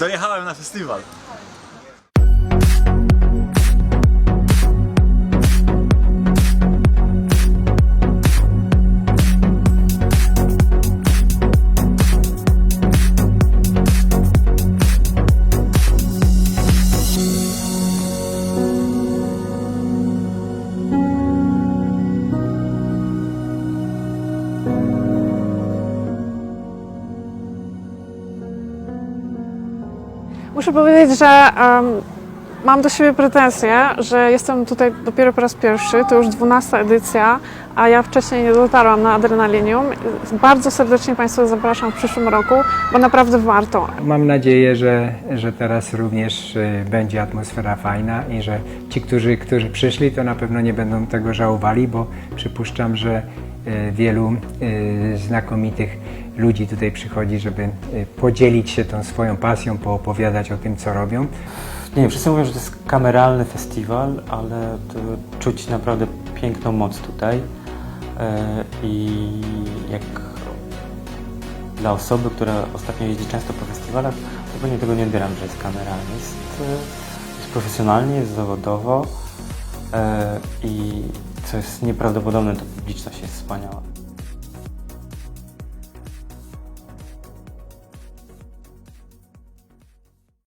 Dojechałem na festiwal. Muszę powiedzieć, że em, mam do siebie pretensje, że jestem tutaj dopiero po raz pierwszy, to już 12 edycja, a ja wcześniej nie dotarłam na adrenalinium. Bardzo serdecznie Państwa zapraszam w przyszłym roku, bo naprawdę warto. Mam nadzieję, że, że teraz również y, będzie atmosfera fajna i że ci, którzy, którzy przyszli, to na pewno nie będą tego żałowali, bo przypuszczam, że y, wielu y, znakomitych ludzi tutaj przychodzi, żeby y, podzielić się tą swoją pasją, poopowiadać o tym, co robią. Nie wiem, wszyscy mówią, że to jest kameralny festiwal, ale czuć naprawdę piękną moc tutaj. E, I jak dla osoby, która ostatnio jeździ często po festiwalach, to pewnie tego nie odbieram, że jest kameralny. Jest, e, jest profesjonalnie, jest zawodowo e, i co jest nieprawdopodobne, to publiczność jest wspaniała.